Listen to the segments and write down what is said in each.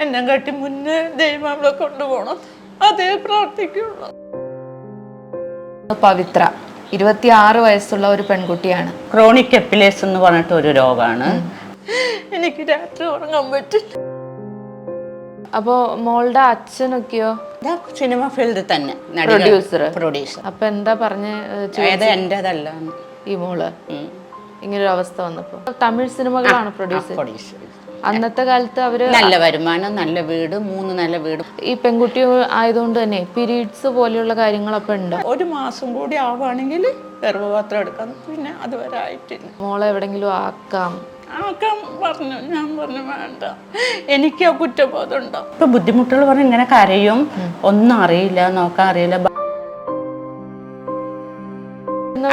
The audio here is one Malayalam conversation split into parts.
എന്നെ കാട്ടി മുന്നേ ദൈവം അവളെ കൊണ്ടുപോകണം. അതേ പ്രാർത്ഥിക്കുള്ളൂ. പവിത്ര ഇരുപത്തിയാറ് വയസ്സുള്ള ഒരു പെൺകുട്ടിയാണ്. ക്രോണിക് എപ്പിലേസ് എന്ന് പറഞ്ഞിട്ട് ഒരു രോഗമാണ് എനിക്ക് രാത്രി ഉറങ്ങാൻ പറ്റില്ല. അപ്പോ മോളുടെ അച്ഛനൊക്കെയോ? സിനിമ ഫീൽഡിൽ തന്നെ. പ്രൊഡ്യൂസർ പ്രൊഡ്യൂസർ അപ്പൊ എന്താ പറഞ്ഞ എന്റേതല്ല. ഈ മോൾ. ഇങ്ങനൊരു അവസ്ഥ വന്നപ്പോ. തമിഴ് സിനിമകളാണ് പ്രൊഡ്യൂസ് പ്രൊഡ്യൂസർ അന്നത്തെ കാലത്ത് അവർ നല്ല വരുമാനം നല്ല വീട് മൂന്ന് നല്ല വീട്. ഈ പെൺകുട്ടി ആയതുകൊണ്ട് തന്നെ പീരീഡ്സ് പോലെയുള്ള കാര്യങ്ങളൊക്കെ ഉണ്ട്? ഒരു മാസം കൂടി ആവുകയാണെങ്കിൽ ഗർഭപാത്രം എടുക്കാം. പിന്നെ അതുവരെ ആയിട്ടില്ല. മോളെ എവിടെങ്കിലും ആക്കാം. ആക്കാൻ പറഞ്ഞു. ഞാൻ പറഞ്ഞു വേണ്ട. എനിക്ക് ആ കുറ്റബോധം ഉണ്ടോ? ഇപ്പൊ ബുദ്ധിമുട്ടുകൾ പറഞ്ഞ് ഇങ്ങനെ കരയും. ഒന്നും അറിയില്ല നോക്കാൻ അറിയില്ല.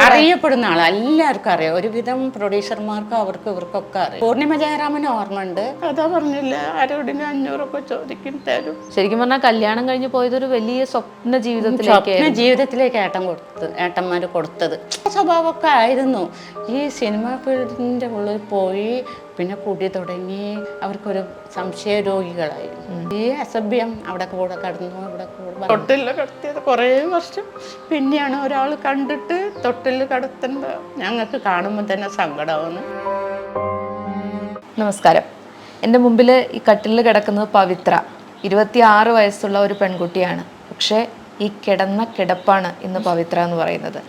അറിയപ്പെടുന്ന ആളാ. എല്ലാവർക്കും അറിയാം. ഒരുവിധം പ്രൊഡ്യൂസർമാർക്കും അവർക്ക് ഇവർക്കൊക്കെ അറിയാം. പൂർണിമ ജയറാമന് ഓർമ്മയുണ്ട്? അതാ പറഞ്ഞില്ലേ. ആരോടിനും അഞ്ഞൂറൊക്കെ ചോദിക്കും തരും. ശരിക്കും പറഞ്ഞാൽ കല്യാണം കഴിഞ്ഞ് പോയതൊരു വലിയ സ്വപ്ന ജീവിതത്തിലേക്ക് സ്വപ്ന ജീവിതത്തിലേക്ക് ഏട്ടൻ കൊടുത്തത് ഏട്ടന്മാർ കൊടുത്തത്. സ്വഭാവമൊക്കെ ആയിരുന്നു. ഈ സിനിമ ഫീൽഡിന്റെ ഉള്ളിൽ പോയി പിന്നെ കുടി തുടങ്ങി. അവർക്കൊരു സംശയ രോഗികളായി ഈ അസഭ്യം അവിടെ കൂടെ കടന്നു തൊട്ടിൽ കടത്തിയത് കുറേ വർഷം. പിന്നെയാണ് ഒരാൾ കണ്ടിട്ട് തൊട്ടിൽ കടത്തുന്നത്. ഞങ്ങൾക്ക് കാണുമ്പോൾ തന്നെ സങ്കടമാണ്. നമസ്കാരം. എന്റെ മുമ്പിൽ ഈ കട്ടിലിൽ കിടക്കുന്നത് പവിത്ര. ഇരുപത്തിയാറ് വയസ്സുള്ള ഒരു പെൺകുട്ടിയാണ്. പക്ഷേ ഈ കിടന്ന കിടപ്പാണ് ഇന്ന് പവിത്ര എന്ന് പറയുന്നത്.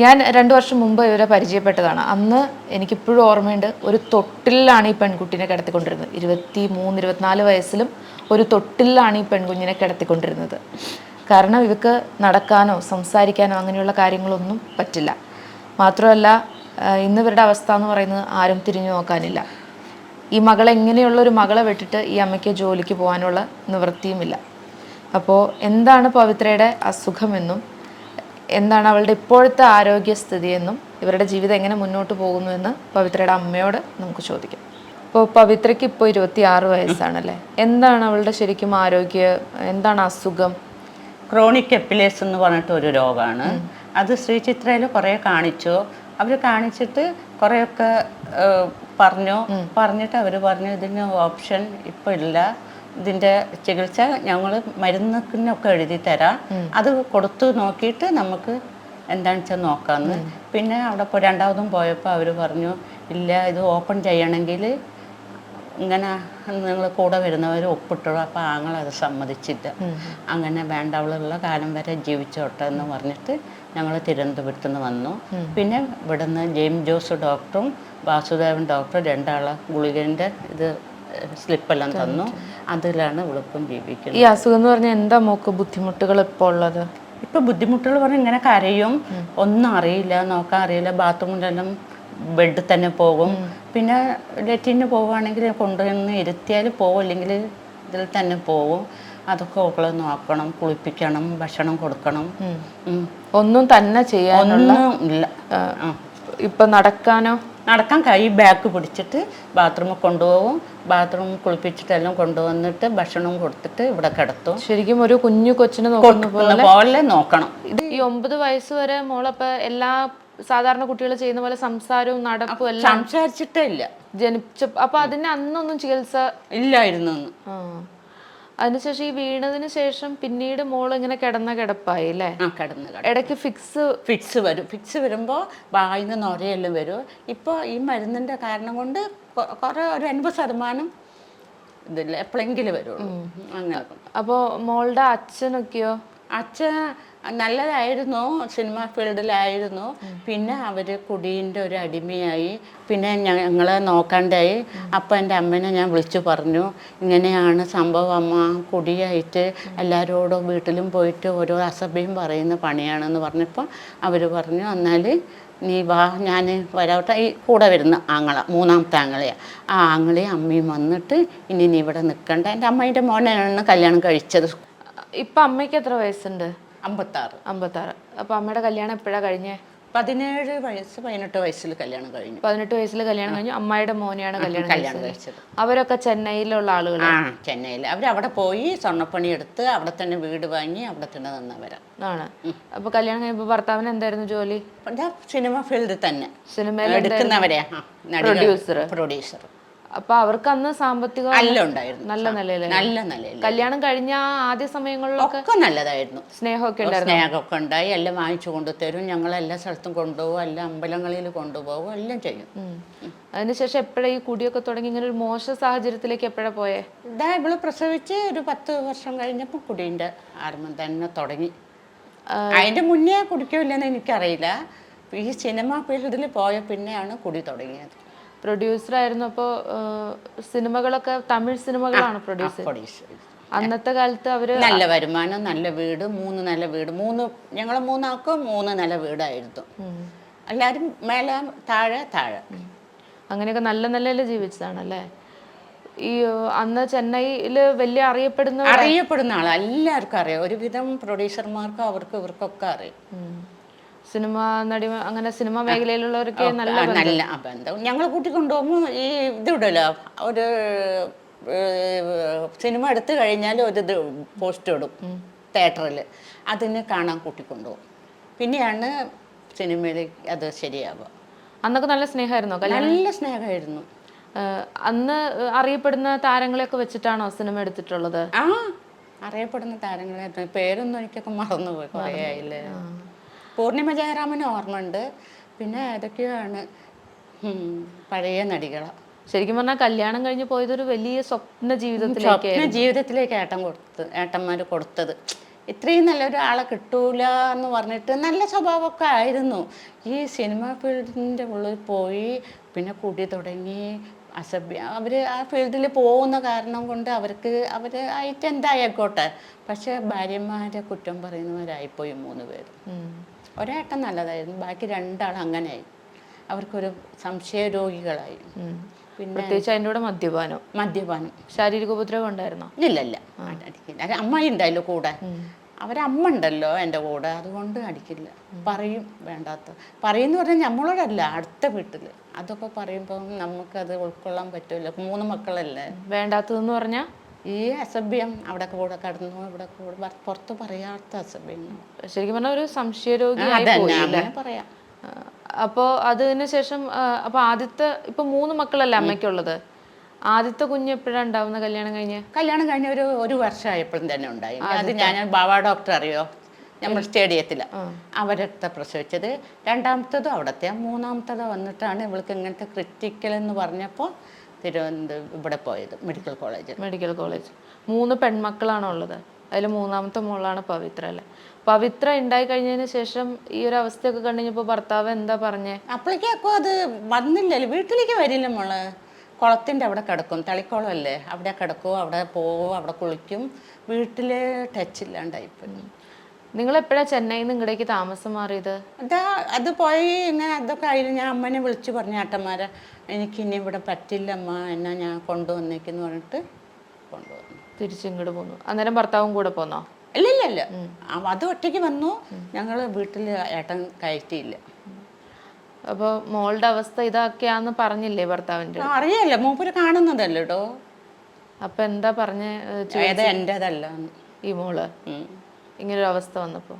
ഞാൻ രണ്ടു വർഷം മുമ്പ് ഇവരെ പരിചയപ്പെട്ടതാണ്. അന്ന് എനിക്കിപ്പോഴും ഓർമ്മയുണ്ട് ഒരു തൊട്ടിലാണ് ഈ പെൺകുട്ടിനെ കിടത്തിക്കൊണ്ടിരുന്നത്. ഇരുപത്തി മൂന്ന് ഇരുപത്തിനാല് വയസ്സിലും ഒരു തൊട്ടിലാണ് ഈ പെൺകുഞ്ഞിനെ കിടത്തിക്കൊണ്ടിരുന്നത്. കാരണം ഇവക്ക് നടക്കാനോ സംസാരിക്കാനോ അങ്ങനെയുള്ള കാര്യങ്ങളൊന്നും പറ്റില്ല. മാത്രമല്ല ഇന്ന് ഇവരുടെ അവസ്ഥ എന്ന് പറയുന്നത് ആരും തിരിഞ്ഞു നോക്കാനില്ല. ഈ മകളെ എങ്ങനെയുള്ള ഒരു മകളെ വിട്ടിട്ട് ഈ അമ്മയ്ക്ക് ജോലിക്ക് പോകാനുള്ള നിവൃത്തിയുമില്ല. അപ്പോൾ എന്താണ് പവിത്രയുടെ അസുഖമെന്നും എന്താണ് അവളുടെ ഇപ്പോഴത്തെ ആരോഗ്യസ്ഥിതിയെന്നും ഇവരുടെ ജീവിതം എങ്ങനെ മുന്നോട്ട് പോകുന്നു എന്ന് പവിത്രയുടെ അമ്മയോട് നമുക്ക് ചോദിക്കാം. ഇപ്പോൾ പവിത്രയ്ക്ക് ഇപ്പോൾ ഇരുപത്തി ആറ് വയസ്സാണല്ലേ? എന്താണ് അവളുടെ ശരിക്കും ആരോഗ്യ എന്താണ് അസുഖം? ക്രോണിക് എപ്പിലേസ് എന്ന് പറഞ്ഞിട്ട് ഒരു രോഗമാണ് അത് ശ്രീചിത്രയിൽ കുറേ കാണിച്ചു. അവർ കാണിച്ചിട്ട് കുറേയൊക്കെ പറഞ്ഞു. പറഞ്ഞിട്ട് അവർ പറഞ്ഞു ഇതിന് ഓപ്ഷൻ ഇപ്പോൾ ഇല്ല. ഇതിന്റെ ചികിത്സ ഞങ്ങൾ മരുന്നൊക്കെ എഴുതി തരാം. അത് കൊടുത്തു നോക്കിയിട്ട് നമുക്ക് എന്താണെന്ന് വെച്ചാൽ നോക്കാമെന്ന് പിന്നെ അവിടെ ഇപ്പോൾ രണ്ടാമതും പോയപ്പോൾ അവർ പറഞ്ഞു ഇല്ല ഇത് ഓപ്പൺ ചെയ്യണമെങ്കിൽ ഇങ്ങനെ നിങ്ങൾ കൂടെ വരുന്നവർ ഒപ്പിട്ടോ അപ്പോൾ ആങ്ങൾ അത് സമ്മതിച്ചില്ല. അങ്ങനെ വേണ്ട അവളുള്ള കാലം വരെ ജീവിച്ചോട്ടെ എന്ന് പറഞ്ഞിട്ട് ഞങ്ങൾ തിരുവനന്തപുരത്ത് നിന്ന് വന്നു പിന്നെ ഇവിടുന്ന് ജെയിം ജോസ് ഡോക്ടറും വാസുദേവൻ ഡോക്ടറും രണ്ടാളെ ഗുളികന്റെ ഇത് സ്ലിപ്പെല്ലാം തന്നു. അതിലാണ് ഇവളിപ്പം ജീവിക്കുന്നത് ഈ അസുഖം എന്ന് പറഞ്ഞാൽ എന്താ മോക്ക് ബുദ്ധിമുട്ടുകൾ ഇപ്പോൾ ഉള്ളത്? ഇപ്പൊ ബുദ്ധിമുട്ടുകൾ പറഞ്ഞാൽ ഇങ്ങനെ കരയും. ഒന്നും അറിയില്ല നോക്കാൻ അറിയില്ല. ബാത്റൂമിലെല്ലാം ബെഡിൽ തന്നെ പോകും. പിന്നെ ലെറ്റിന് പോവുകയാണെങ്കിൽ കൊണ്ടുവന്ന് ഇരുത്തിയാൽ പോകും അല്ലെങ്കിൽ ഇതിൽ തന്നെ പോകും അതൊക്കെ ഓക്കളെ നോക്കണം കുളിപ്പിക്കണം ഭക്ഷണം കൊടുക്കണം. ഒന്നും തന്നെ ചെയ്യാൻ ഒന്നും ഇല്ല. ഇപ്പൊ നടക്കാനോ? നടക്കാൻ കൈ ബാക്ക് പിടിച്ചിട്ട് ബാത്റൂമിൽ കൊണ്ടുപോകും. ബാത്റൂം കുളിപ്പിച്ചിട്ടെല്ലാം കൊണ്ടുവന്നിട്ട് ഭക്ഷണം കൊടുത്തിട്ട് ഇവിടെ കിടത്തും. ശരിക്കും ഒരു കുഞ്ഞു കൊച്ചിനെ നോക്കുന്ന പോലെ? നോക്കണം. ഇത് ഈ ഒമ്പത് വയസ്സ് വരെ മോളപ്പ എല്ലാ സാധാരണ കുട്ടികൾ ചെയ്യുന്ന പോലെ സംസാരവും നടപ്പും എല്ലാം സംസാരിച്ചിട്ടേ ഇല്ല. ജനിച്ച അപ്പൊ അതിന് അന്നൊന്നും ചികിത്സ ഇല്ലായിരുന്നു. അതിനുശേഷം ഈ വീണതിന് ശേഷം പിന്നീട് മോൾ ഇങ്ങനെ കിടന്ന കിടപ്പായി അല്ലേ? ആ കിടന്ന് ഇടയ്ക്ക് ഫിക്സ് ഫിക്സ് വരും. ഫിക്സ് വരുമ്പോൾ വായിന്ന് നൊരയെല്ലാം വരും. ഇപ്പോൾ ഈ മരുന്നിന്റെ കാരണം കൊണ്ട് കുറെ കുറേ ഒരു എൺപത് ശതമാനം ഇതില്ല എപ്പോഴെങ്കിലും വരുള്ളൂ. അങ്ങനെ അപ്പോൾ മോളുടെ അച്ഛനൊക്കെയോ? അച്ഛൻ നല്ലതായിരുന്നു സിനിമ ഫീൽഡിലായിരുന്നു. പിന്നെ അവർ കുടീന്റെ ഒരു അടിമയായി. പിന്നെ ഞങ്ങളെ നോക്കാണ്ടായി. അപ്പം എന്റെ അമ്മേനെ ഞാൻ വിളിച്ചു പറഞ്ഞു ഇങ്ങനെയാണ് സംഭവം അമ്മ. കുടിയായിട്ട് എല്ലാവരോടും വീട്ടിലും പോയിട്ട് ഓരോ അസഭ്യം പറയുന്ന പണിയാണെന്ന് പറഞ്ഞപ്പോൾ അവർ പറഞ്ഞു എന്നാൽ നീ വാ ഞാൻ വരാവട്ടെ. ഈ കൂടെ വരുന്ന ആങ്ങള മൂന്നാമത്തെ ആങ്ങളെയാണ് ആ ആങ്ങളെയും അമ്മയും വന്നിട്ട് ഇനി നീ ഇവിടെ നിൽക്കണ്ട എന്റെ അമ്മയുടെ മോനാണ് കല്യാണം കഴിച്ചത്. ഇപ്പൊ അമ്മയ്ക്ക് എത്ര വയസ്സുണ്ട്? അമ്പത്താറ്. അമ്പത്താറ്. അപ്പൊ അമ്മയുടെ കല്യാണം എപ്പോഴാ കഴിഞ്ഞേ? പതിനേഴ് വയസ്സ് പതിനെട്ട് വയസ്സിൽ കല്യാണം കഴിഞ്ഞു. പതിനെട്ട് വയസ്സിൽ കല്യാണം കഴിഞ്ഞു. അമ്മയുടെ മോനെയാണ് കല്യാണം കല്യാണം കഴിച്ചത്. അവരൊക്കെ ചെന്നൈയിലുള്ള ആളുകൾ ചെന്നൈയിൽ അവർ അവിടെ പോയി സ്വർണപ്പണി എടുത്ത് അവിടെ തന്നെ വീട് വാങ്ങി അവിടെ തന്നെ നിന്നവരാ. ആണ്. അപ്പൊ കല്യാണം കഴിയുമ്പോൾ ഭർത്താവിന് എന്തായിരുന്നു ജോലി? സിനിമ ഫീൽഡിൽ തന്നെ. സിനിമയിൽ എടുക്കുന്നവരെ. പ്രൊഡ്യൂസർ പ്രൊഡ്യൂസർ അപ്പൊ അവർക്ക് അന്ന് സാമ്പത്തിക നല്ല ഉണ്ടായിരുന്നു. നല്ല നിലയിൽ. നല്ല നിലയിൽ കല്യാണം കഴിഞ്ഞ ആ ആദ്യ സമയങ്ങളിലൊക്കെ ഒക്കെ നല്ലതായിരുന്നു. സ്നേഹമൊക്കെ ഉണ്ടായിരുന്നു? സ്നേഹമൊക്കെ ഉണ്ടായി. എല്ലാം വാങ്ങിച്ചു കൊണ്ടുതരും. ഞങ്ങൾ എല്ലാ സ്ഥലത്തും കൊണ്ടുപോകും. എല്ലാ അമ്പലങ്ങളിൽ കൊണ്ടുപോകും. എല്ലാം ചെയ്യും. അതിനുശേഷം എപ്പോഴാ ഈ കുടിയൊക്കെ തുടങ്ങി? ഇങ്ങനെ ഒരു മോശ സാഹചര്യത്തിലേക്ക് എപ്പോഴാ പോയേ? ഇതാ ഇവൾ പ്രസവിച്ച് ഒരു പത്ത് വർഷം കഴിഞ്ഞപ്പോൾ കുടീന്റെ ആരംഭം തന്നെ തുടങ്ങി. അതിന്റെ മുന്നേ കുടിക്കില്ലെന്ന് എനിക്കറിയില്ല. ഈ സിനിമ ഫീൽഡിൽ പോയ പിന്നെയാണ് കുടി തുടങ്ങിയത്. പ്രൊഡ്യൂസർ ആയിരുന്നു അപ്പോൾ സിനിമകളൊക്കെ തമിഴ് സിനിമകളാണ് പ്രൊഡ്യൂസ് പ്രൊഡ്യൂസ് അന്നത്തെ കാലത്ത് അവർ നല്ല വരുമാനം നല്ല വീട് മൂന്ന് നല്ല വീട്. മൂന്ന് ഞങ്ങളെ മൂന്നാൾക്ക് മൂന്ന് നല്ല വീടായിരുന്നു. എല്ലാവരും മേലെ താഴെ താഴെ. അങ്ങനെയൊക്കെ നല്ല നല്ല ജീവിച്ചതാണ് അല്ലേ ഈ അന്ന് ചെന്നൈയിൽ വലിയ അറിയപ്പെടുന്ന അറിയപ്പെടുന്ന ആളാണ് എല്ലാവർക്കും അറിയാം. ഒരുവിധം പ്രൊഡ്യൂസർമാർക്കും അവർക്ക് ഇവർക്കൊക്കെ അറിയാം. സിനിമ നടി അങ്ങനെ സിനിമ മേഖലയിലുള്ളവരൊക്കെ നല്ല നല്ല ബന്ധം. ഞങ്ങൾ കൂട്ടിക്കൊണ്ടുപോകുമ്പോൾ ഈ ഇതിടല്ലോ ഒരു സിനിമ എടുത്തു കഴിഞ്ഞാൽ ഒരു ഇത് പോസ്റ്റ് ഇടും തിയേറ്ററിൽ അതിന് കാണാൻ കൂട്ടിക്കൊണ്ടുപോകും. പിന്നെയാണ് സിനിമയിൽ അത് ശരിയാവുക. അന്നൊക്കെ നല്ല സ്നേഹമായിരുന്നോ നല്ല സ്നേഹമായിരുന്നു. അന്ന് അറിയപ്പെടുന്ന താരങ്ങളെയൊക്കെ വെച്ചിട്ടാണോ സിനിമ എടുത്തിട്ടുള്ളത്? ആ അറിയപ്പെടുന്ന താരങ്ങളെ പേരൊന്നും എനിക്കൊക്കെ മറന്നുപോയി. കുറേ ആയില്ലേ? പൂർണിമ ജയറാമന് ഓർമ്മയുണ്ട്. പിന്നെ ഏതൊക്കെയാണ്? പഴയ നടികളാ. ശരിക്കും പറഞ്ഞാൽ കല്യാണം കഴിഞ്ഞ് പോയതൊരു വലിയ സ്വപ്ന ജീവിതത്തിലേക്ക് സ്വപ്ന ജീവിതത്തിലേക്ക് ഏട്ടൻ കൊടുത്ത് ഏട്ടന്മാർ കൊടുത്തത്. ഇത്രയും നല്ലൊരു ആളെ കിട്ടൂല എന്ന് പറഞ്ഞിട്ട് നല്ല സ്വഭാവമൊക്കെ ആയിരുന്നു. ഈ സിനിമ ഫീൽഡിന്റെ ഉള്ളിൽ പോയി പിന്നെ കുടി തുടങ്ങി അസഭ്യ അവർ ആ ഫീൽഡിൽ പോകുന്ന കാരണം കൊണ്ട് അവർക്ക് അവർ ആയിട്ട് എന്തായിക്കോട്ടെ പക്ഷെ ഭാര്യമാരെ കുറ്റം പറയുന്നവരായിപ്പോയി മൂന്ന് പേര്. ഒരേട്ടൻ നല്ലതായിരുന്നു. ബാക്കി രണ്ടാൾ അങ്ങനെയായി. അവർക്കൊരു സംശയ രോഗികളായി പിന്നെ പ്രത്യേകിച്ച് അതിന്റെ കൂടെ മദ്യപാനം. മദ്യപാനം. ശാരീരിക ഉപദ്രവം ഉണ്ടായിരുന്നോ? ഇല്ല അടിക്കില്ല. അത് അമ്മായി ഉണ്ടായല്ലോ കൂടെ. അവരമ്മ ഉണ്ടല്ലോ എന്റെ കൂടെ. അതുകൊണ്ട് അടിക്കില്ല. പറയും വേണ്ടാത്ത. പറയുന്ന പറഞ്ഞാൽ നമ്മളോടല്ല അടുത്ത വീട്ടിൽ അതൊക്കെ പറയുമ്പോൾ നമുക്കത് ഉൾക്കൊള്ളാൻ പറ്റില്ല മൂന്ന് മക്കളല്ലേ? വേണ്ടാത്തതെന്ന് പറഞ്ഞാൽ ഈ അസഭ്യം അവിടെ കൂടെ കടന്നു ഇവിടെ കൂടെ പുറത്ത് പറയാത്ത അസഭ്യം. ശരിക്കും പറഞ്ഞാൽ ഒരു അങ്ങനെ പറയാം. അപ്പോ അതിന് ശേഷം അപ്പൊ ആദ്യത്തെ ഇപ്പൊ മൂന്ന് മക്കളല്ലേ അമ്മയ്ക്കുള്ളത്? ആദ്യത്തെ കുഞ്ഞ് എപ്പോഴാണ് ഉണ്ടാവുന്ന കല്യാണം കഴിഞ്ഞ്? കല്യാണം കഴിഞ്ഞ ഒരു ഒരു വർഷമായപ്പോഴും തന്നെ ഉണ്ടായി. അത് ഞാൻ ബാബ ഡോക്ടർ അറിയോ? നമ്മൾ സ്റ്റേഡിയത്തിൽ അവരടുത്ത പ്രസവിച്ചത്. രണ്ടാമത്തതും അവിടത്തെ മൂന്നാമത്തതോ വന്നിട്ടാണ് ഇവൾക്ക് ഇങ്ങനത്തെ ക്രിറ്റിക്കൽ എന്ന് പറഞ്ഞപ്പോൾ തിരുവനന്തപുരം ഇവിടെ പോയത് മെഡിക്കൽ കോളേജിൽ മെഡിക്കൽ കോളേജ് മൂന്ന് പെൺമക്കളാണോ ഉള്ളത്. അതിൽ മൂന്നാമത്തെ മോളാണ് പവിത്ര അല്ലേ? പവിത്ര ഉണ്ടായി കഴിഞ്ഞതിന് ശേഷം ഈ ഒരു അവസ്ഥയൊക്കെ കണ്ടുകഴിഞ്ഞപ്പോൾ ഭർത്താവ് എന്താ പറഞ്ഞേ? അപ്പോഴേക്കും അത് വന്നില്ലല്ലോ. വീട്ടിലേക്ക് വരില്ല മോൾ. കുളത്തിന്റെ അവിടെ കിടക്കും. തളിക്കുളമല്ലേ? അവിടെ കിടക്കും അവിടെ പോവും? അവിടെ കുളിക്കും. വീട്ടിൽ ടച്ച് ഇല്ലാണ്ടായിപ്പോയി നിങ്ങൾ എപ്പോഴാ ചെന്നൈയിൽ നിന്ന് ഇങ്ങടേക്ക് താമസം മാറിയത്? അതാ അത് പോയി ഇങ്ങനെ അതൊക്കെ ആയിരുന്നു ഞാൻ അമ്മനെ വിളിച്ചു പറഞ്ഞു ഏട്ടന്മാരെ എനിക്ക് ഇനി ഇവിടെ പറ്റില്ല അമ്മ എന്നാ ഞാൻ കൊണ്ടുവന്നേക്കെന്ന് പറഞ്ഞിട്ട് കൊണ്ടുവന്നു. തിരിച്ച് ഇങ്ങോട്ട് പോന്നു. അന്നേരം ഭർത്താവും കൂടെ പോന്നോ? ഇല്ല ഇല്ല ഇല്ല അത് ഒറ്റയ്ക്ക് വന്നു. ഞങ്ങൾ വീട്ടിൽ ഏട്ടൻ കയറ്റിയില്ല. അപ്പോൾ മോളുടെ അവസ്ഥ ഇതൊക്കെയാന്ന് പറഞ്ഞില്ലേ ഭർത്താവിന്റെ ആ, അറിയാലോ. മൂപ്പര് കാണുന്നതല്ലോ കേട്ടോ അപ്പൊ എന്താ പറഞ്ഞ ഏഹ്, ഏതാ എന്റേതല്ല ഈ മോൾ? ഇങ്ങനൊരു അവസ്ഥ വന്നപ്പോൾ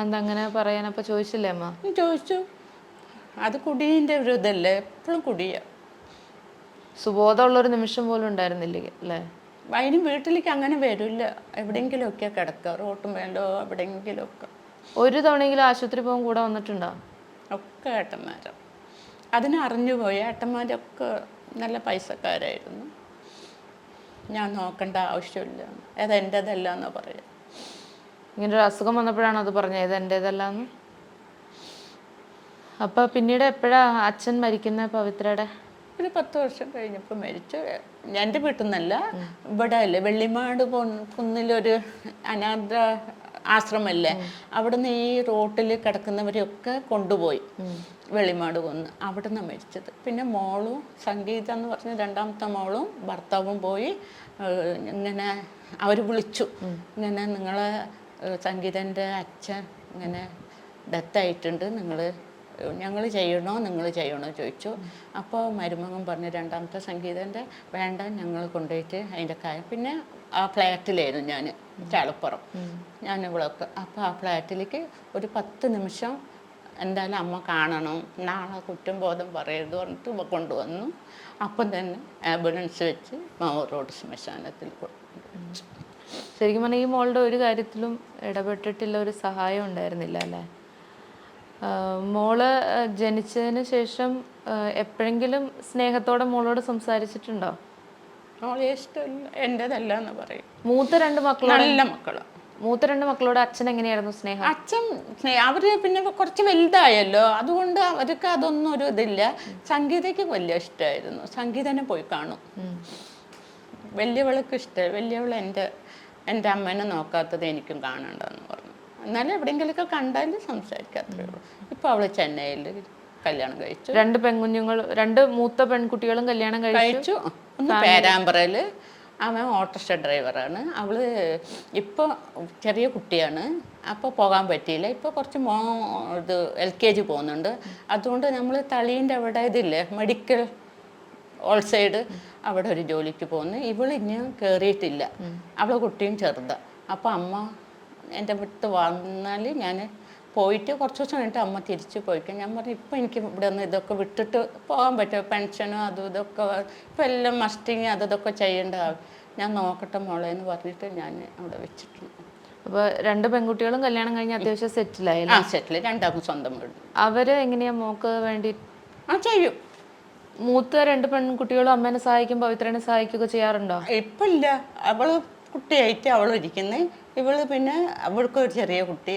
എന്താ അങ്ങനെ പറയാനപ്പോൾ ചോദിച്ചില്ലേ അമ്മ? ചോദിച്ചു. അത് കുടീന്റെ ഒരു ഇതല്ലേ? എപ്പോഴും കുടിയ. സുബോധമുള്ളൊരു നിമിഷം പോലും ഉണ്ടായിരുന്നില്ല അല്ലേ? അതിന് വീട്ടിലേക്ക് അങ്ങനെ വരില്ല. എവിടെയെങ്കിലുമൊക്കെ കിടക്കുക റോട്ടും വേണ്ടോ? എവിടെയെങ്കിലുമൊക്കെ. ഒരു തവണയെങ്കിലും ആശുപത്രി പോകാൻ കൂടെ വന്നിട്ടുണ്ടോ? ഒക്കെ ഏട്ടന്മാരെ. അതിനെ അറിഞ്ഞു പോയി. ഏട്ടന്മാരൊക്കെ നല്ല പൈസക്കാരായിരുന്നു. ഞാൻ നോക്കേണ്ട ആവശ്യമില്ല. അത് എന്റെതല്ല എന്നാ പറയാം. ഇങ്ങനൊരു അസുഖം വന്നപ്പോഴാണ് അത് പറഞ്ഞത്. എന്റേതല്ലാന്ന് അപ്പൊ പിന്നീട് എപ്പോഴാ അച്ഛൻ മരിക്കുന്ന പവിത്രയുടെ? ഒരു പത്ത് വർഷം കഴിഞ്ഞപ്പോൾ മരിച്ചു എന്റെ വീട്ടിൽ നിന്നല്ല ഇവിടെ അല്ലേ വെള്ളിമാട് കുന്നിലൊരു അനാഥ ആശ്രമല്ലേ അവിടുന്ന് ഈ റോട്ടിൽ കിടക്കുന്നവരെയൊക്കെ കൊണ്ടുപോയി വെള്ളിമാട് കൊന്ന്. അവിടുന്ന് മരിച്ചത്. പിന്നെ മോളും സംഗീത എന്ന് പറഞ്ഞ രണ്ടാമത്തെ മോളും ഭർത്താവും പോയി ഇങ്ങനെ അവർ വിളിച്ചു. ഇങ്ങനെ നിങ്ങളെ സംഗീതന്റെ അച്ഛൻ ഇങ്ങനെ ഡെത്തായിട്ടുണ്ട്. നിങ്ങൾ ഞങ്ങൾ ചെയ്യണോ നിങ്ങൾ ചെയ്യണോ ചോദിച്ചു. അപ്പോൾ മരുമകൻ പറഞ്ഞു രണ്ടാമത്തെ സംഗീതന്റെ വേണ്ട ഞങ്ങൾ കൊണ്ടുപോയിട്ട് അതിന്റെ കാര്യം. പിന്നെ ആ ഫ്ലാറ്റിലായിരുന്നു ഞാൻ ചാളപ്പുറം ഞാൻ ഇവളൊക്കെ അപ്പോൾ ആ ഫ്ലാറ്റിലേക്ക് ഒരു പത്ത് നിമിഷം എന്തായാലും അമ്മ കാണണം നാളെ കുറ്റം ബോധം പറയരുത് പറഞ്ഞിട്ട് കൊണ്ടുവന്നു. അപ്പം തന്നെ ആംബുലൻസ് വെച്ച് മാവൂർ റോഡ് ശ്മശാനത്തിൽ കൊണ്ടുപോയി ശരിക്കും പറഞ്ഞാൽ ഈ മോളുടെ ഒരു കാര്യത്തിലും ഇടപെട്ടിട്ടുള്ള ഒരു സഹായം ഉണ്ടായിരുന്നില്ല അല്ലേ? മോൾ ജനിച്ചതിന് ശേഷം എപ്പോഴെങ്കിലും സ്നേഹത്തോടെ മോളോട് സംസാരിച്ചിട്ടുണ്ടോ? ഇഷ്ടമില്ല എന്റെതല്ല എന്ന് പറയും. മൂത്ത രണ്ട് മക്കളോട്? നല്ല മക്കളാണ് മൂത്ത രണ്ട് മക്കളോട് അച്ഛൻ എങ്ങനെയായിരുന്നു സ്നേഹം? അച്ഛൻ അവർ പിന്നെ കുറച്ച് വലുതായല്ലോ. അതുകൊണ്ട് അവർക്ക് അതൊന്നും ഒരു ഇതില്ല. സംഗീതയ്ക്ക് വലിയ ഇഷ്ടമായിരുന്നു സംഗീതനെ പോയി കാണും. വലിയവൾക്ക് ഇഷ്ടം വലിയവൾ എന്റെ എന്റെ അമ്മേനെ നോക്കാത്തത് എനിക്കും കാണണ്ടെന്ന് പറഞ്ഞു. എന്നാലും എവിടെയെങ്കിലുമൊക്കെ കണ്ടാലും സംസാരിക്കാത്രേ ഉള്ളൂ ഇപ്പോൾ അവൾ ചെന്നൈയിൽ കല്യാണം കഴിച്ചു. രണ്ട് പെൺകുഞ്ഞുങ്ങൾ രണ്ട് മൂത്ത പെൺകുട്ടികളും കല്യാണം കഴിച്ചു. ഒന്ന് പേരാമ്പ്രയിൽ അവൻ ഓട്ടോറിക്ഷ ഡ്രൈവറാണ്. അവൾ ഇപ്പോൾ ചെറിയ കുട്ടിയാണ്. അപ്പോൾ പോകാൻ പറ്റിയില്ല. ഇപ്പോൾ കുറച്ച് മോ ഇത് എൽ കെ ജി പോകുന്നുണ്ട്. അതുകൊണ്ട് നമ്മൾ തളീന്റെ അവിടെ ഇതില്ലേ മെഡിക്കൽ ഓൾ സൈഡ് അവിടെ ഒരു ജോലിക്ക് പോകുന്നു. ഇവളിഞ്ഞ് കയറിയിട്ടില്ല അവളെ കുട്ടിയും ചെറുതാ. അപ്പോൾ അമ്മ എന്റെ വിട്ട് വന്നാൽ ഞാൻ പോയിട്ട് കുറച്ച് ദിവസം കഴിഞ്ഞിട്ട് അമ്മ തിരിച്ച് പോയിക്കാം ഞാൻ പറഞ്ഞു ഇപ്പം എനിക്ക് ഇവിടെ നിന്ന് ഇതൊക്കെ വിട്ടിട്ട് പോകാൻ പറ്റുമോ? പെൻഷനോ അതും ഇതൊക്കെ ഇപ്പം എല്ലാം മസ്റ്റിങ് അത് ഇതൊക്കെ ചെയ്യേണ്ട ഞാൻ നോക്കട്ടെ മോളെ എന്ന് പറഞ്ഞിട്ട് ഞാൻ അവിടെ വെച്ചിട്ടുണ്ട്. അപ്പോൾ രണ്ട് പെൺകുട്ടികളും കല്യാണം കഴിഞ്ഞ് അത്യാവശ്യം സെറ്റിലായി ആ സെറ്റിൽ രണ്ടാൾക്കും സ്വന്തം വീട്. അവർ എങ്ങനെയാ മോക്ക് വേണ്ടി ആ ചെയ്യും. മൂത്ത രണ്ട് പെൺകുട്ടികളും അമ്മേനെ സഹായിക്കും പവിത്രനെ സഹായിക്കുകയൊക്കെ ചെയ്യാറുണ്ടോ? ഇപ്പം ഇല്ല അവൾ കുട്ടിയായിട്ട് അവൾ ഇരിക്കുന്നത് ഇവൾ പിന്നെ അവൾക്ക് ഒരു ചെറിയ കുട്ടി.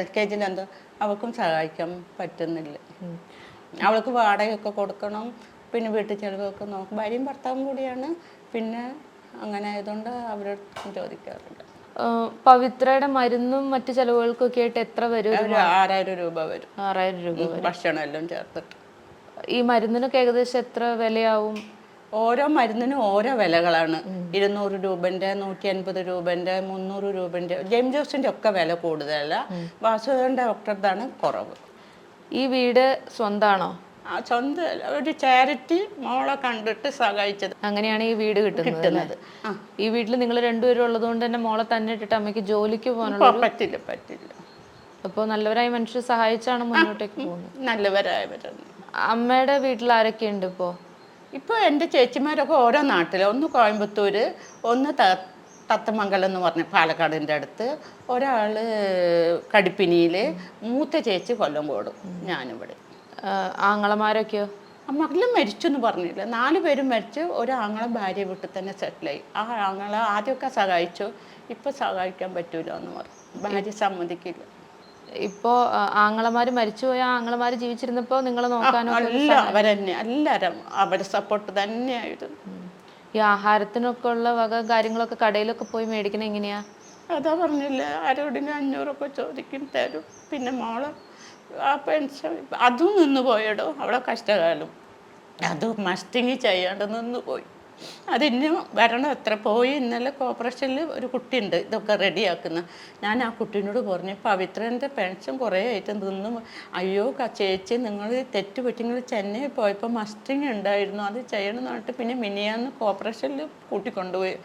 എൽ കെ ജിന്റെ എന്തോ അവൾക്കും സഹായിക്കാൻ പറ്റുന്നില്ല. അവൾക്ക് വാടകയൊക്കെ കൊടുക്കണം. പിന്നെ വീട്ടിൽ ചെലവൊക്കെ നോക്കും. ഭാര്യയും ഭർത്താവും കൂടിയാണ്. പിന്നെ അങ്ങനെ ആയതുകൊണ്ട് അവരോട് ചോദിക്കാറുണ്ട്. പവിത്രയുടെ മരുന്നും മറ്റു ചെലവുകൾക്കൊക്കെ ആയിട്ട് എത്ര വരും ആറായിരം രൂപ വരും. ആറായിരം രൂപ ഭക്ഷണം എല്ലാം ചേർത്തിട്ട്. ഈ മരുന്നിനൊക്കെ ഏകദേശം എത്ര വിലയാവും? ഓരോ മരുന്നിനും ഓരോ വിലകളാണ്. ഇരുന്നൂറ് രൂപന്റെ നൂറ്റി അൻപത് രൂപന്റെ മുന്നൂറ് രൂപന്റെ ജെയിം ജോസിന്റെ ഒക്കെ വില കൂടുതലല്ല. വാസുദേവൻ ഡോക്ടറുടെതാണ് കുറവ്. ഈ വീട് സ്വന്താണോ? ആ സ്വന്തം ഒരു ചാരിറ്റി മോളെ കണ്ടിട്ട് സഹായിച്ചത്. അങ്ങനെയാണ് ഈ വീട് കിട്ടുന്നത് ഈ വീട്ടിൽ നിങ്ങൾ രണ്ടുപേരും ഉള്ളത് കൊണ്ട് തന്നെ മോളെ തന്നെ ഇട്ടിട്ട് അമ്മയ്ക്ക് ജോലിക്ക് പോകാനുള്ള പറ്റില്ല പറ്റില്ല. അപ്പോൾ നല്ലവരായ മനുഷ്യർ സഹായിച്ചാണ് മുന്നോട്ടേക്ക് പോകുന്നത്. നല്ലവരായവരാണ് അമ്മയുടെ വീട്ടിൽ ആരൊക്കെ ഉണ്ട് ഇപ്പോ? ഇപ്പോൾ എന്റെ ചേച്ചിമാരൊക്കെ ഓരോ നാട്ടിൽ ഒന്ന് കോയമ്പത്തൂർ ഒന്ന് ത തത്തമംഗലം എന്ന് പറഞ്ഞ പാലക്കാടിന്റെ അടുത്ത്. ഒരാൾ കടിപ്പിനിയിൽ മൂത്ത ചേച്ചി കൊല്ലം കോടും ഞാനിവിടെ. ആങ്ങളമാരൊക്കെയോ? മകളും മരിച്ചു എന്ന് പറഞ്ഞില്ല. നാല് പേരും മരിച്ചു ഒരാങ്ങളെ ഭാര്യ വീട്ടിൽ തന്നെ സെറ്റിലായി. ആ ആങ്ങളെ ആദ്യമൊക്കെ സഹായിച്ചു. ഇപ്പം സഹായിക്കാൻ പറ്റൂല എന്ന് പറഞ്ഞു. ഭാര്യ സമ്മതിക്കില്ല. ഇപ്പോൾ ആങ്ങളമാര് മരിച്ചുപോയ ആങ്ങളമാര് ജീവിച്ചിരുന്നപ്പോൾ നിങ്ങൾ നോക്കാനോ അല്ല അവരെന്നെ എല്ലാവരും അവരെ സപ്പോർട്ട് തന്നെയായിരുന്നു. ഈ ആഹാരത്തിനൊക്കെ ഉള്ള വക കാര്യങ്ങളൊക്കെ കടയിലൊക്കെ പോയി മേടിക്കണ എങ്ങനെയാ? അതാ പറഞ്ഞില്ല ആരോടിനും അഞ്ഞൂറൊക്കെ ചോദിക്കും തരും. പിന്നെ മോൾ ആ പെൻഷൻ അതും നിന്ന് പോയടോ അവിടെ കഷ്ടകാലം. അത് മസ്റ്റിങ് ചെയ്യാണ്ട് നിന്ന് പോയി അതിന് വരണം എത്ര പോയി ഇന്നലെ കോർപ്പറേഷനിൽ ഒരു കുട്ടിയുണ്ട് ഇതൊക്കെ റെഡിയാക്കുന്ന ഞാൻ ആ കുട്ടീനോട് പറഞ്ഞു പവിത്രന്റെ പെൻഷൻ കുറേ ആയിട്ട് നിന്ന് അയ്യോ ചേച്ചി നിങ്ങൾ തെറ്റ് പറ്റി നിങ്ങൾ ചെന്നൈ പോയപ്പോൾ മസ്റ്റിങ് ഉണ്ടായിരുന്നു. അത് ചെയ്യണം എന്ന് പറഞ്ഞിട്ട് പിന്നെ മിനിയാന്ന് കോർപ്പറേഷനിൽ കൂട്ടിക്കൊണ്ടുപോയി.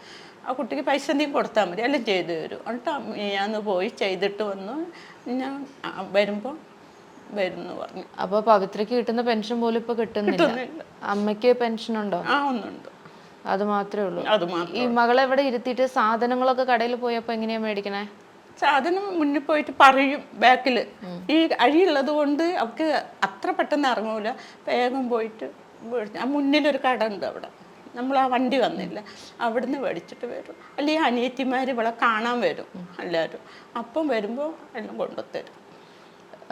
ആ കുട്ടിക്ക് പൈസ എന്തെങ്കിലും കൊടുത്താൽ മതി എല്ലാം ചെയ്തു തരും. എന്നിട്ട് മിനിയാന്ന് പോയി ചെയ്തിട്ട് വന്നു. ഞാൻ വരുമ്പോൾ വരുന്നു പറഞ്ഞു. അപ്പോൾ പവിത്രയ്ക്ക് കിട്ടുന്ന പെൻഷൻ പോലും ഇപ്പോൾ കിട്ടുന്നില്ല? അമ്മയ്ക്ക് പെൻഷൻ ഉണ്ടോ? ആ ഒന്നുണ്ട്. അത് മാത്രമേ ഉള്ളൂ. അത് മാത്രം ഈ മകളെ ഇവിടെ ഇരുത്തിയിട്ട് സാധനങ്ങളൊക്കെ കടയിൽ പോയപ്പോ എങ്ങനെയാ മേടിക്കണേ? സാധനം മുന്നിൽ പോയിട്ട് പറയും ബാക്കിൽ. ഈ അഴിയുള്ളത് കൊണ്ട് അവൾക്ക് അത്ര പെട്ടെന്ന് ഇറങ്ങൂല. വേഗം പോയിട്ട് ആ മുന്നിലൊരു കട ഉണ്ട് അവിടെ. നമ്മൾ ആ വണ്ടി വന്നില്ല. അവിടുന്ന് മേടിച്ചിട്ട് വരും. അല്ലെങ്കിൽ അനിയത്തിമാർ ഇവിടെ കാണാൻ വരും എല്ലാവരും. അപ്പം വരുമ്പോൾ എല്ലാം കൊണ്ടുത്തരും.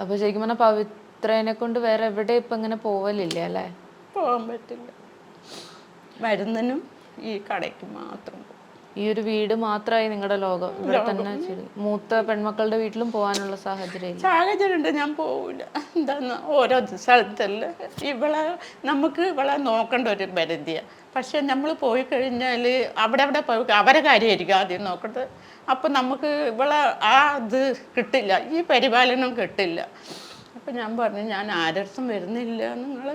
അപ്പോൾ ശരിക്കും പറഞ്ഞാൽ പവിത്രേനെ കൊണ്ട് വേറെ എവിടെ ഇപ്പം ഇങ്ങനെ പോവലില്ല അല്ലേ? പോകാൻ പറ്റില്ല. മരുന്നിനും ഈ കടയ്ക്ക് മാത്രം ഈ ഒരു വീട് മാത്രമായി നിങ്ങളുടെ ലോകം ഇവിടെ തന്നെ മൂത്ത പെൺമക്കളുടെ വീട്ടിലും പോകാനുള്ള സാഹചര്യം സാഹചര്യം ഉണ്ട് ഞാൻ പോവില്ല എന്താന്ന് ഓരോ സ്ഥലത്തല്ല. ഇവളെ നമുക്ക് ഇവളെ നോക്കേണ്ട ഒരു പരിധിയാണ് പക്ഷെ നമ്മൾ പോയി കഴിഞ്ഞാൽ അവിടെ അവിടെ പോയി അവരെ കാര്യമായിരിക്കും ആദ്യം നോക്കേണ്ടത്. അപ്പം നമുക്ക് ഇവളെ ആ ഇത് കിട്ടില്ല ഈ പരിപാലനം കിട്ടില്ല. അപ്പം ഞാൻ പറഞ്ഞു ഞാൻ ആരടുത്തും വരുന്നില്ല. നിങ്ങൾ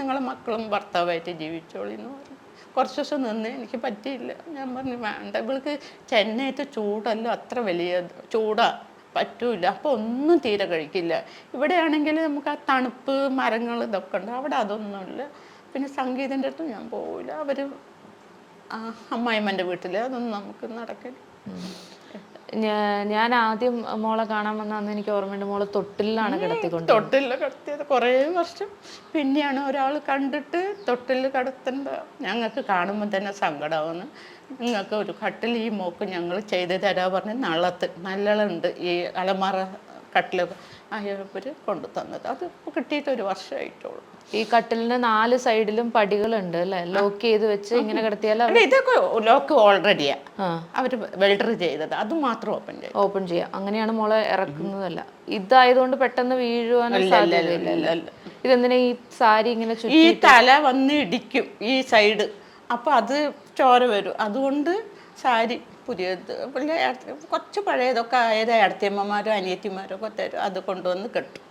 നിങ്ങളെ മക്കളും ഭർത്താവായിട്ട് ജീവിച്ചോളിന്ന് പറഞ്ഞു. കുറച്ച് ദിവസം നിന്ന് എനിക്ക് പറ്റിയില്ല. ഞാൻ പറഞ്ഞു വേണ്ട ഇവൾക്ക് ചെന്നൈത്തെ ചൂടല്ലോ അത്ര വലിയ ചൂടാ പറ്റൂല. അപ്പോൾ ഒന്നും തീരെ കഴിക്കില്ല. ഇവിടെയാണെങ്കിൽ നമുക്ക് ആ തണുപ്പ് മരങ്ങൾ ഇതൊക്കെ ഉണ്ട്. അവിടെ അതൊന്നുമില്ല പിന്നെ സംഗീതന്റെ അടുത്തും ഞാൻ പോവില്ല അവർ അമ്മായിമ്മന്റെ വീട്ടിൽ അതൊന്നും നമുക്ക് നടക്കില്ല. ഞാൻ ആദ്യം മോളെ കാണാൻ വന്ന അന്ന് എനിക്ക് ഓർമ്മയുണ്ട് മോളെ തൊട്ടിലാണ് കിടത്തിക്കൊണ്ട് തൊട്ടിൽ കിടത്തിയത് കുറേ വർഷം. പിന്നെയാണ് ഒരാൾ കണ്ടിട്ട് തൊട്ടിൽ കിടത്തേണ്ട ഞങ്ങൾക്ക് കാണുമ്പോൾ തന്നെ സങ്കടമാവുന്നു നിങ്ങൾക്ക് ഒരു കട്ടിൽ ഈ മോക്ക് ഞങ്ങൾ ചെയ്ത് തരാ പറഞ്ഞ് നള്ളത്ത് നല്ലുണ്ട് ഈ അലമാറ കട്ടിൽ അയ്യവർ കൊണ്ടു തന്നത് അത് കിട്ടിയിട്ട് ഒരു വർഷമായിട്ടുള്ളൂ. ഈ കട്ടിലിന് നാല് സൈഡിലും പടികളുണ്ട് അല്ലെ? ലോക്ക് ചെയ്ത് വെച്ച് ഇങ്ങനെ കിടത്തിയാൽ ഇതൊക്കെ ലോക്ക് ഓൾറെഡിയാ. അവർ വെൽഡർ ചെയ്തത്. അത് മാത്രം ഓപ്പൺ ചെയ്യാം ഓപ്പൺ ചെയ്യാം. അങ്ങനെയാണ് മോളെ ഇറക്കുന്നതല്ല. ഇതായതുകൊണ്ട് പെട്ടെന്ന് വീഴുവാനും സാധ്യതയില്ല. ഇതെന്തിനാ ഈ സാരി ഇങ്ങനെ ഈ തല വന്ന് ഇടിക്കും ഈ സൈഡ്. അപ്പൊ അത് ചോര വരും. അതുകൊണ്ട് സാരി പുതിയത് ഏടത്തി- കുറച്ച് പഴയതൊക്കെ ആയത് അടുത്തമ്മമാരോ അനിയത്തിമാരോ ഒക്കെ തരും. അത് കൊണ്ടുവന്ന് കെട്ടും.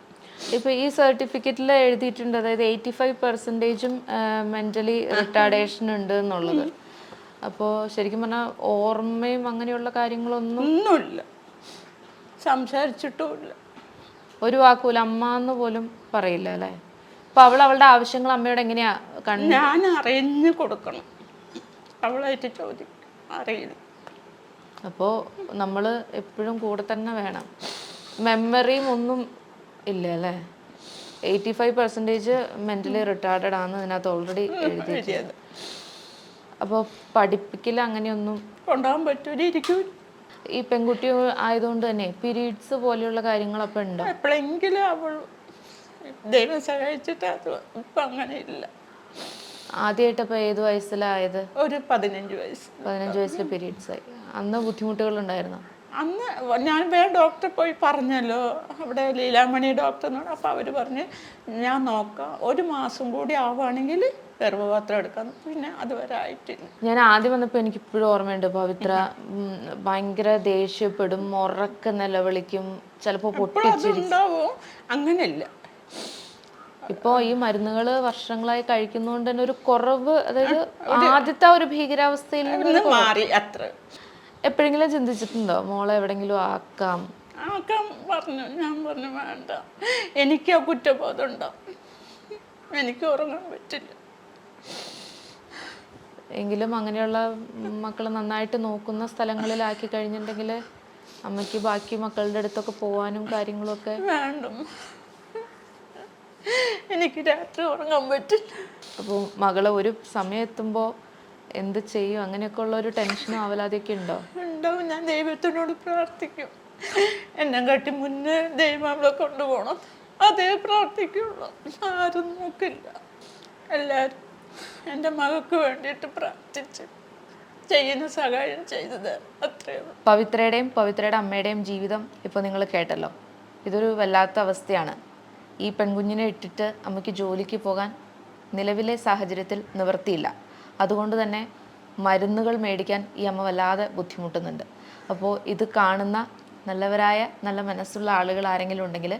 ഇപ്പൊ ഈ സർട്ടിഫിക്കറ്റിൽ എഴുതിയിട്ടുണ്ട്. അതായത് എയ്റ്റി ഫൈവ് പെർസെന്റേജും മെന്റലി റിട്ടാർഡേഷൻ ഉണ്ട് എന്നുള്ളത്. അപ്പോ ശരിക്കും പറഞ്ഞാൽ ഓർമ്മയും അങ്ങനെയുള്ള കാര്യങ്ങളൊന്നും ഒന്നുമില്ല. സംസാരിച്ചിട്ടുമില്ല ഒരു വാക്കൂല അമ്മ എന്ന് പോലും പറയില്ല അല്ലേ? അപ്പൊ അവൾ അവളുടെ ആവശ്യങ്ങൾ അമ്മയോട് എങ്ങനെയാ ഞാൻ അറിഞ്ഞു കൊടുക്കണം. അവളായിട്ട് ചോദിക്കും. അറിയില്ല അപ്പോൾ നമ്മൾ എപ്പോഴും കൂടെ തന്നെ വേണം. മെമ്മറിയും ഒന്നും ഇല്ല അല്ലേ? Eighty five percentage mentally retarded ആണ് ഇതിനകത്ത് ഓൾറെഡി എഴുതി എഴുതിയത് അപ്പോൾ പഠിപ്പിക്കൽ അങ്ങനെയൊന്നും ഈ പെൺകുട്ടി ആയതുകൊണ്ട് തന്നെ പീരീഡ്സ് പോലെയുള്ള കാര്യങ്ങളൊക്കെ ഉണ്ടോ? എപ്പോഴെങ്കിലും അവൾ ദൈവം സഹായിച്ചിട്ട് അത് ഇപ്പം അങ്ങനെ ഇല്ല. ഏത് വയസ്സിലായത്? ഒരു പതിനഞ്ച് വയസ്സ്. പതിനഞ്ച് വയസ്സിൽ പീരീഡ്സ് ആയി. അന്ന് ബുദ്ധിമുട്ടുകൾ ഉണ്ടായിരുന്നു അന്ന് ഞാൻ വേറെ ഡോക്ടറെ പോയി പറഞ്ഞല്ലോ. അവിടെ ലീലാമണി ഡോക്ടറിനോട് അപ്പോൾ അവർ പറഞ്ഞ് ഞാൻ നോക്കാം. ഒരു മാസം കൂടി ആവുകയാണെങ്കിൽ ഗർഭപാത്രം എടുക്കാം. പിന്നെ അതുവരെ ആയിട്ടില്ല. ഞാൻ ആദ്യം വന്നപ്പോൾ എനിക്ക് ഇപ്പോഴും ഓർമ്മയുണ്ട് പവിത്ര. ഭയങ്കര ദേഷ്യപ്പെടും ഉറക്ക നിലവിളിക്കും ചിലപ്പോൾ പൊട്ടി ഇപ്പോൾ അതുണ്ടാവും. അങ്ങനെയല്ല. ഇപ്പോൾ ഈ മരുന്നുകൾ വർഷങ്ങളായി കഴിക്കുന്നതുകൊണ്ട് തന്നെ ഒരു കുറവ് അതായത് ആദ്യത്തെ ഒരു ഭീകരാവസ്ഥയിൽ നിന്ന് മാറി അത്ര. എപ്പോഴെങ്കിലും ചിന്തിച്ചിട്ടുണ്ടോ? മോളെ എവിടെങ്കിലും ആക്കാം. ആക്കാൻ പറഞ്ഞു. ഞാൻ പറഞ്ഞു വേണ്ട. എനിക്ക് ആ കുറ്റബോധമുണ്ടോ? എനിക്ക് ഉറങ്ങാൻ പറ്റില്ല. എങ്കിലും അങ്ങനെയുള്ള മക്കൾ നന്നായിട്ട് നോക്കുന്ന സ്ഥലങ്ങളിലാക്കി കഴിഞ്ഞിട്ടുണ്ടെങ്കിൽ അമ്മയ്ക്ക് ബാക്കി മക്കളുടെ അടുത്തൊക്കെ പോകാനും കാര്യങ്ങളൊക്കെ വേണ്ട. എനിക്ക് രാത്രി ഉറങ്ങാൻ പറ്റില്ല. അപ്പോൾ മകളെ ഒരു സമയം എത്തുമ്പോൾ എന്ത് ചെയ്യും? അങ്ങനെയൊക്കെ ഉള്ള ഒരു ടെൻഷനും അവലാതിയൊക്കെ ഉണ്ടോ? ഉണ്ടാവും ഞാൻ ദൈവത്തിനോട് പ്രാർത്ഥിക്കും. എന്നെ കാട്ടി മുന്നേ ദൈവം അവളെ കൊണ്ടുപോകണം. അതേ പ്രാർത്ഥിക്കുള്ളൂ. ആരും നോക്കില്ല. എല്ലാവരും എന്റെ മകൾക്ക് വേണ്ടിയിട്ട് പ്രാർത്ഥിച്ച് ചെയ്യുന്ന സഹായം ചെയ്തത് അത്രയും പവിത്രയുടെയും പവിത്രയുടെ അമ്മയുടെയും ജീവിതം ഇപ്പോൾ നിങ്ങൾ കേട്ടല്ലോ. ഇതൊരു വല്ലാത്ത അവസ്ഥയാണ്. ഈ പെൺകുഞ്ഞിനെ ഇട്ടിട്ട് അമ്മയ്ക്ക് ജോലിക്ക് പോകാൻ നിലവിലെ സാഹചര്യത്തിൽ നിവൃത്തിയില്ല. അതുകൊണ്ട് തന്നെ മരുന്നുകൾ മേടിക്കാൻ ഈ അമ്മ വല്ലാതെ ബുദ്ധിമുട്ടുന്നുണ്ട്. അപ്പോൾ ഇത് കാണുന്ന നല്ലവരായ നല്ല മനസ്സുള്ള ആളുകൾ ആരെങ്കിലും ഉണ്ടെങ്കിൽ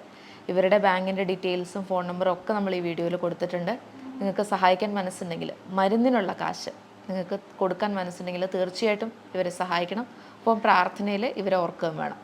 ഇവരുടെ ബാങ്കിന്റെ ഡീറ്റെയിൽസും ഫോൺ നമ്പറും ഒക്കെ നമ്മൾ ഈ വീഡിയോയിൽ കൊടുത്തിട്ടുണ്ട്. നിങ്ങൾക്ക് സഹായിക്കാൻ മനസ്സുണ്ടെങ്കിൽ മരുന്നിനുള്ള കാശ് നിങ്ങൾക്ക് കൊടുക്കാൻ മനസ്സുണ്ടെങ്കിൽ തീർച്ചയായിട്ടും ഇവരെ സഹായിക്കണം. അപ്പം പ്രാർത്ഥനയിൽ ഇവരെ ഓർക്കുകയും വേണം.